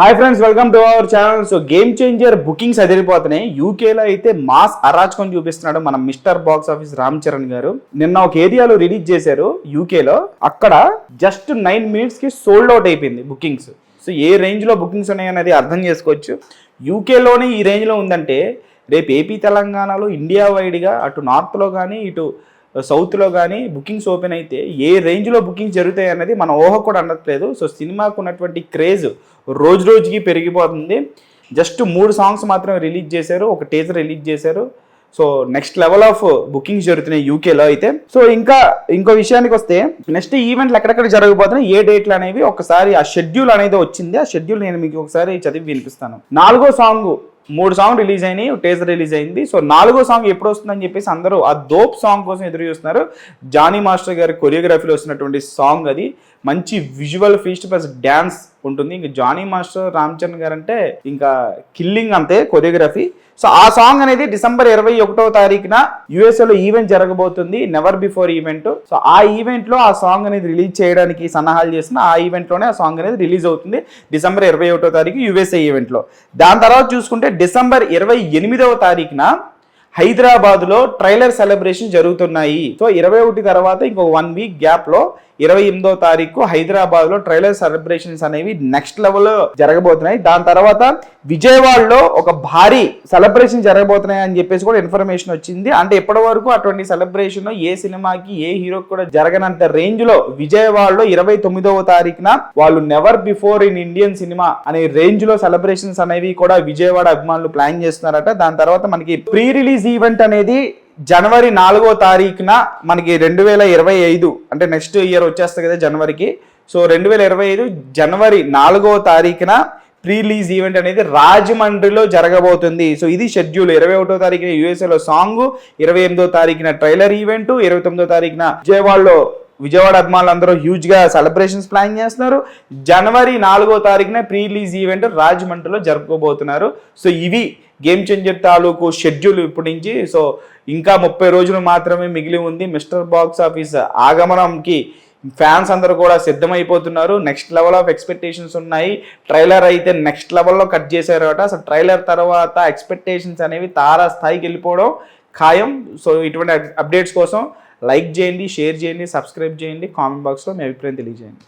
Hi friends welcome to our channel. So game changer bookings అదిరిపోతున్నాయి. యూకేలో అయితే mass అరాచకం చూపిస్తున్నాడు మన mister box office Ram Charan garu. నిన్న ఒక ఏరియాలో రిలీజ్ చేశారు యూకేలో అక్కడ జస్ట్ నైన్ మినిట్స్కి సోల్డ్ అవుట్ అయిపోయింది బుకింగ్స్. సో ఏ రేంజ్లో బుకింగ్స్ ఉన్నాయనేది అర్థం చేసుకోవచ్చు. యూకేలోనే ఈ రేంజ్లో ఉందంటే రేపు ఏపీ తెలంగాణలో ఇండియా వైడ్గా అటు నార్త్లో కానీ ఇటు సౌత్లో కానీ బుకింగ్స్ ఓపెన్ అయితే ఏ రేంజ్లో బుకింగ్స్ జరుగుతాయి అన్నది మన ఊహ కూడా అనట్లేదు. సో సినిమాకు ఉన్నటువంటి క్రేజ్ రోజు రోజుకి పెరిగిపోతుంది. జస్ట్ మూడు సాంగ్స్ మాత్రం రిలీజ్ చేశారు. ఒక టీజర్ రిలీజ్ చేశారు. So next level of bookings జరుగుతున్నాయి యూకేలో అయితే. సో ఇంకా ఇంకో విషయానికి వస్తే నెక్స్ట్ ఈవెంట్లు ఎక్కడెక్కడ జరగబోతున్నాయి ఏ డేట్లు అనేవి ఒకసారి ఆ షెడ్యూల్ అనేది వచ్చింది. ఆ షెడ్యూల్ నేను మీకు ఒకసారి చదివి వినిపిస్తాను. నాలుగో సాంగ్ మూడు సాంగ్ రిలీజ్ అయినాయి టేజర్ రిలీజ్ అయింది. సో నాలుగో సాంగ్ ఎప్పుడు వస్తుందని చెప్పేసి అందరూ ఆ దోప్ సాంగ్ కోసం ఎదురు చూస్తున్నారు. జానీ మాస్టర్ గారి కొరియోగ్రఫీలో వస్తున్నటువంటి సాంగ్ అది. మంచి విజువల్ ఫీస్ట్ ప్లస్ డ్యాన్స్ ఉంటుంది. ఇంకా జానీ మాస్టర్ రామ్ చరణ్ గారు అంటే ఇంకా కిల్లింగ్ అంతే కొరియోగ్రఫీ సో ఆ సాంగ్ అనేది డిసెంబర్ ఇరవై ఒకటో తారీఖున యుఎస్ఏలో ఈవెంట్ జరగబోతుంది నెవర్ బిఫోర్ ఈవెంట్ సో ఆ ఈవెంట్లో ఆ సాంగ్ అనేది రిలీజ్ చేయడానికి సన్నాహాలు చేసిన ఆ ఈవెంట్లోనే ఆ సాంగ్ అనేది రిలీజ్ అవుతుంది డిసెంబర్ ఇరవై ఒకటో తారీఖు యుఎస్ఏ ఈవెంట్లో దాని తర్వాత చూసుకుంటే డిసెంబర్ ఇరవై ఎనిమిదవ తారీఖున హైదరాబాద్లో ట్రైలర్ సెలబ్రేషన్ జరుగుతున్నాయి. సో ఇరవై ఒకటి తర్వాత ఇంకొక వన్ వీక్ గ్యాప్లో ఇరవై ఎనిమిదో తారీఖు హైదరాబాద్లో ట్రైలర్ సెలబ్రేషన్స్ అనేవి నెక్స్ట్ లెవెల్ జరగబోతున్నాయి. దాని తర్వాత విజయవాడలో ఒక భారీ సెలబ్రేషన్ జరగబోతున్నాయి అని చెప్పేసి కూడా ఇన్ఫర్మేషన్ వచ్చింది. అంటే ఇప్పటి వరకు అటువంటి సెలబ్రేషన్ ఏ సినిమాకి ఏ హీరోకి కూడా జరగనంత రేంజ్లో విజయవాడలో ఇరవై తొమ్మిదవ తారీఖున వాళ్ళు never before in Indian cinema అనే రేంజ్లో సెలబ్రేషన్స్ అనేవి కూడా విజయవాడ అభిమానులు ప్లాన్ చేస్తున్నారట. దాని తర్వాత మనకి ప్రీ రిలీజ్ ఈవెంట్ అనేది జనవరి నాలుగో తారీఖున మనకి రెండు వేల ఇరవై ఐదు అంటే నెక్స్ట్ ఇయర్ వచ్చేస్తుంది కదా జనవరికి. సో రెండు వేల ఇరవై ఐదు జనవరి నాలుగో తారీఖున ప్రీలీజ్ ఈవెంట్ అనేది రాజమండ్రిలో జరగబోతుంది. సో ఇది షెడ్యూల్ ఇరవై ఒకటో తారీఖున యూఎస్ఏలో సాంగ్ ఇరవై ఎనిమిదో తారీఖున ట్రైలర్ ఈవెంట్ ఇరవై తొమ్మిదో తారీఖున విజయవాడలో విజయవాడ అభిమానులు అందరూ హ్యూజ్గా సెలబ్రేషన్స్ ప్లాన్ చేస్తున్నారు. జనవరి నాలుగో తారీఖున ప్రీ రిలీజ్ ఈవెంట్ రాజమండ్రిలో జరుపుకోబోతున్నారు సో ఇవి గేమ్ చేంజర్ తాలూకు షెడ్యూల్ ఇప్పటి నుంచి. సో ఇంకా ముప్పై రోజులు మాత్రమే మిగిలి ఉంది. మిస్టర్ బాక్స్ ఆఫీస్ ఆగమనంకి ఫ్యాన్స్ అందరూ కూడా సిద్ధమైపోతున్నారు. నెక్స్ట్ లెవెల్ ఆఫ్ ఎక్స్పెక్టేషన్స్ ఉన్నాయి. ట్రైలర్ అయితే నెక్స్ట్ లెవెల్లో కట్ చేశారట. అసలు ట్రైలర్ తర్వాత ఎక్స్పెక్టేషన్స్ అనేవి తారా స్థాయికి వెళ్ళిపోవడం ఖాయం. సో ఇటువంటి అప్డేట్స్ కోసం లైక్ చేయండి షేర్ చేయండి సబ్స్క్రైబ్ చేయండి కామెంట్ బాక్స్లో మీ అభిప్రాయం తెలియజేయండి.